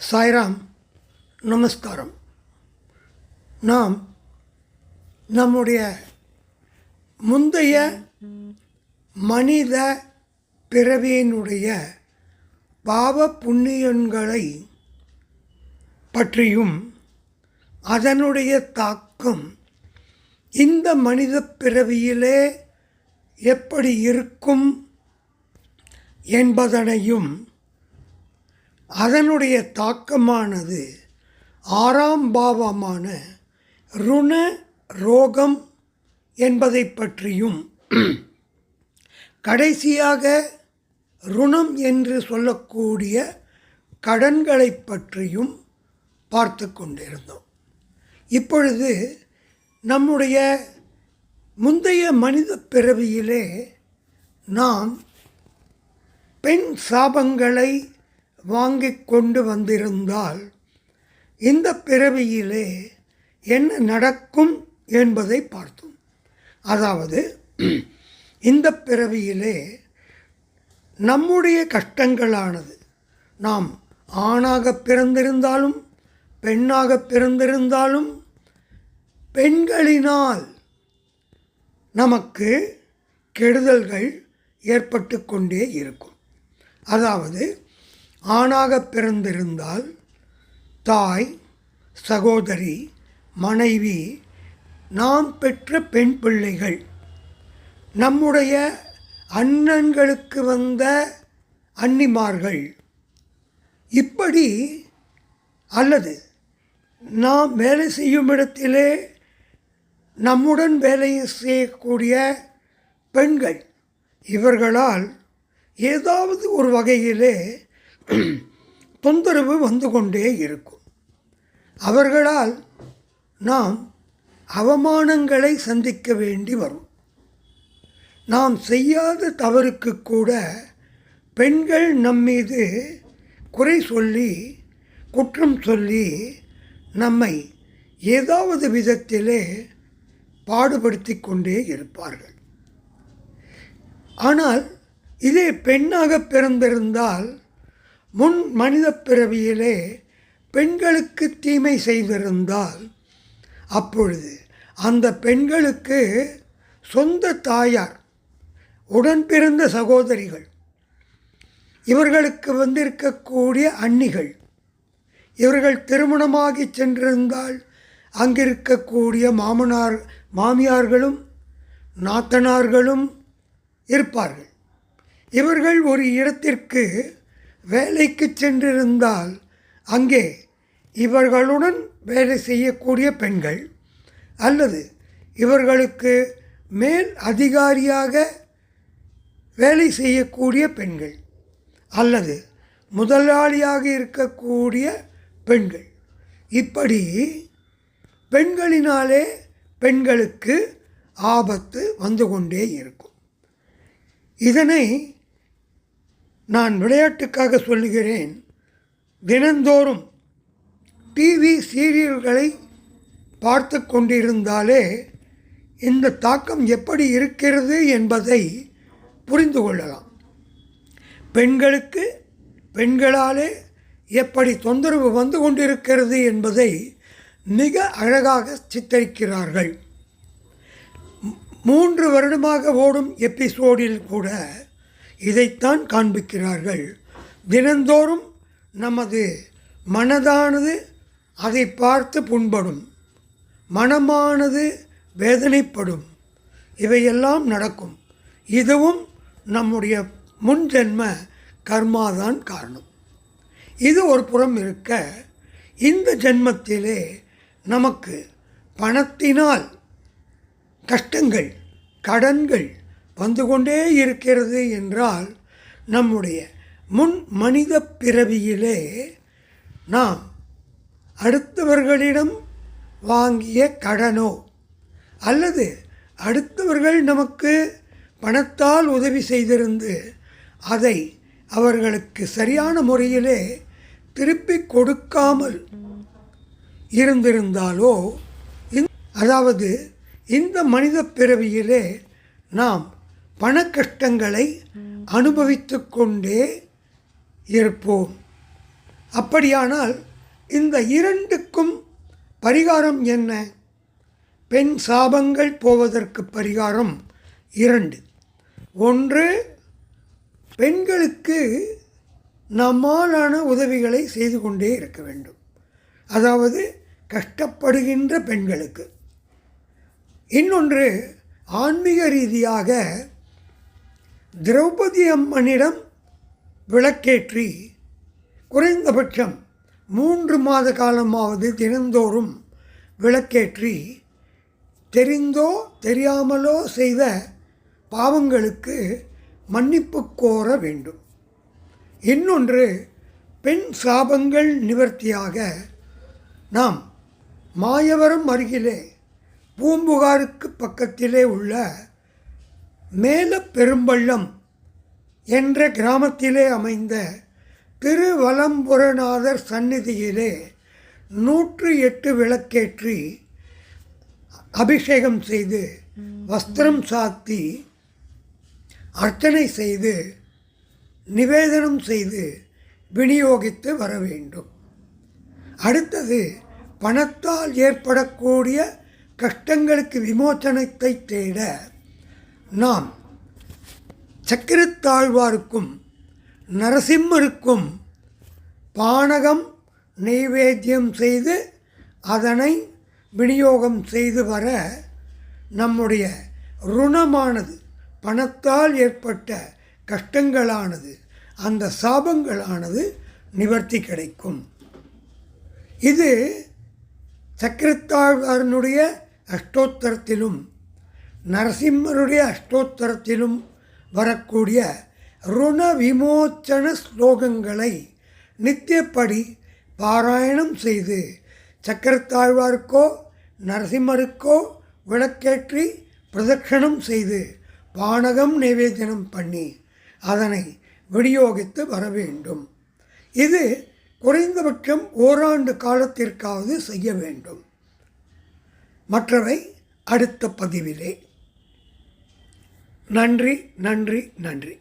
சாய்ராம் நமஸ்காரம். நாம் நம்முடைய முந்தைய மனித பிறவியினுடைய பாவ புண்ணியன்களை பற்றியும் அதனுடைய தாக்கம் இந்த மனித பிறவியிலே எப்படி இருக்கும் என்பதனையும் அதனுடைய தாக்கமானது ஆறாம் பாவமான ருண ரோகம் என்பதை பற்றியும் கடைசியாக ருணம் என்று சொல்லக்கூடிய கடன்களை பற்றியும் பார்த்து கொண்டிருந்தோம். இப்பொழுது நம்முடைய முந்தைய மனித பிறவியிலே நாம் பெண் சாபங்களை வாங்கி கொண்டு வந்திருந்தால் இந்த பிறவியிலே என்ன நடக்கும் என்பதை பார்த்தோம். அதாவது இந்த பிறவியிலே நம்முடைய கஷ்டங்களானது நாம் ஆணாக பிறந்திருந்தாலும் பெண்ணாக பிறந்திருந்தாலும் பெண்களினால் நமக்கு கெடுதல்கள் ஏற்பட்டு கொண்டே இருக்கும். அதாவது ஆணாக பிறந்திருந்தால் தாய் சகோதரி மனைவி நாம் பெற்ற பெண் பிள்ளைகள் நம்முடைய அண்ணன்களுக்கு வந்த அன்னிமார்கள் இப்படி அல்லது நாம் வேலை செய்யும் இடத்திலே நம்முடன் வேலை செய்யக்கூடிய பெண்கள் இவர்களால் ஏதாவது ஒரு வகையிலே தொந்தரவு வந்து கொண்டே இருக்கும். அவர்களால் நாம் அவமானங்களை சந்திக்க வேண்டி வரும். நாம் செய்யாத தவறுக்கு கூட பெண்கள் நம்மீது குறை சொல்லி குற்றம் சொல்லி நம்மை ஏதாவது விதத்திலே பாடுபடுத்தி கொண்டே இருப்பார்கள். ஆனால் இதே பெண்ணாக பிறந்திருந்தால் முன் மனித பிறவியிலே பெண்களுக்கு தீமை செய்திருந்தால் அப்பொழுது அந்த பெண்களுக்கு சொந்த தாயார் உடன் பிறந்த சகோதரிகள் இவர்களுக்கு வந்திருக்கக்கூடிய அன்னிகள் இவர்கள் திருமணமாகி சென்றிருந்தால் அங்கிருக்கக்கூடிய மாமனார் மாமியார்களும் நாத்தனார்களும் இருப்பார்கள். இவர்கள் ஒரு இடத்திற்கு வேலைக்கு சென்றிருந்தால் அங்கே இவர்களுடன் வேலை செய்யக்கூடிய பெண்கள் அல்லது இவர்களுக்கு மேல் அதிகாரியாக வேலை செய்யக்கூடிய பெண்கள் அல்லது முதலாளியாக இருக்கக்கூடிய பெண்கள். இப்படி பெண்களினாலே பெண்களுக்கு ஆபத்து வந்து கொண்டே இருக்கும். இதனை நான் விளையாட்டுக்காக சொல்லுகிறேன். தினந்தோறும் டிவி சீரியல்களை பார்த்து கொண்டிருந்தாலே இந்த தாக்கம் எப்படி இருக்கிறது என்பதை புரிந்து கொள்ளலாம். பெண்களுக்கு பெண்களாலே எப்படி தொந்தரவு வந்து கொண்டிருக்கிறது என்பதை மிக அழகாக சித்தரிக்கிறார்கள். மூன்று வருடமாக ஓடும் எபிசோடில் கூட இதைத்தான் காண்பிக்கிறார்கள். தினந்தோறும் நமது மனதானது அதை பார்த்து புண்படும். மனமானது வேதனைப்படும். இவையெல்லாம் நடக்கும். இதுவும் நம்முடைய முன் ஜென்ம கர்மாதான் காரணம். இது ஒரு புறம் இருக்க இந்த ஜென்மத்திலே நமக்கு பணத்தினால் கஷ்டங்கள் கடன்கள் வந்து கொண்டே இருக்கிறது என்றால் நம்முடைய முன் மனித பிறவியிலே நாம் அடுத்தவர்களிடம் வாங்கிய கடனோ அல்லது அடுத்தவர்கள் நமக்கு பணத்தால் உதவி செய்திருந்து அதை அவர்களுக்கு சரியான முறையிலே திருப்பி கொடுக்காமல் இருந்திருந்தாலோ அதாவது இந்த மனித பிறவியிலே நாம் பண கஷ்டங்களை அனுபவித்து கொண்டே இருப்போம். அப்படியானால் இந்த இரண்டுக்கும் பரிகாரம் என்ன? பெண் சாபங்கள் போவதற்கு பரிகாரம் இரண்டு. ஒன்று பெண்களுக்கு நம்மாலான உதவிகளை செய்து கொண்டே இருக்க வேண்டும். அதாவது கஷ்டப்படுகின்ற பெண்களுக்கு. இன்னொன்று ஆன்மீக ரீதியாக திரௌபதி அம்மனிடம் விளக்கேற்றி குறைந்தபட்சம் மூன்று மாத காலமாவது தினந்தோறும் விளக்கேற்றி தெரிந்தோ தெரியாமலோ செய்த பாவங்களுக்கு மன்னிப்பு கோர வேண்டும். இன்னொன்று பெண் சாபங்கள் நிவர்த்தியாக நாம் மாயவரம் அருகிலே பூம்புகாருக்கு பக்கத்திலே உள்ள மேல பெரும்பள்ளம் என்ற கிராமத்திலே அமைந்த திருவலம்புரநாதர் சந்நிதியிலே நூற்று எட்டு விளக்கேற்றி அபிஷேகம் செய்து வஸ்திரம் சாத்தி அர்ச்சனை செய்து நிவேதனம் செய்து விநியோகித்து வர வேண்டும். அடுத்தது பணத்தால் ஏற்படக்கூடிய கஷ்டங்களுக்கு விமோச்சனத்தை தேட நாம் சக்கரத்தாழ்வாருக்கும் நரசிம்மருக்கும் பானகம் நெய்வேத்தியம் செய்து அதனை விநியோகம் செய்து வர நம்முடைய ருணமானது பணத்தால் ஏற்பட்ட கஷ்டங்களானது அந்த சாபங்களானது நிவர்த்தி கிடைக்கும். இது சக்கரத்தாழ்வாரனுடைய அஷ்டோத்தரத்திலும் நரசிம்மருடைய அஷ்டோத்தரத்திலும் வரக்கூடிய ருண விமோச்சன ஸ்லோகங்களை நித்தியப்படி பாராயணம் செய்து சக்கரத்தாழ்வாருக்கோ நரசிம்மருக்கோ விளக்கேற்றி பிரதட்சணம் செய்து பானகம் நிவேதனம் பண்ணி அதனை விநியோகித்து வர வேண்டும். இது குறைந்தபட்சம் ஓராண்டு காலத்திற்காவது செய்ய வேண்டும். மற்றவை அடுத்த பதிவிலே. நன்றி நன்றி நன்றி.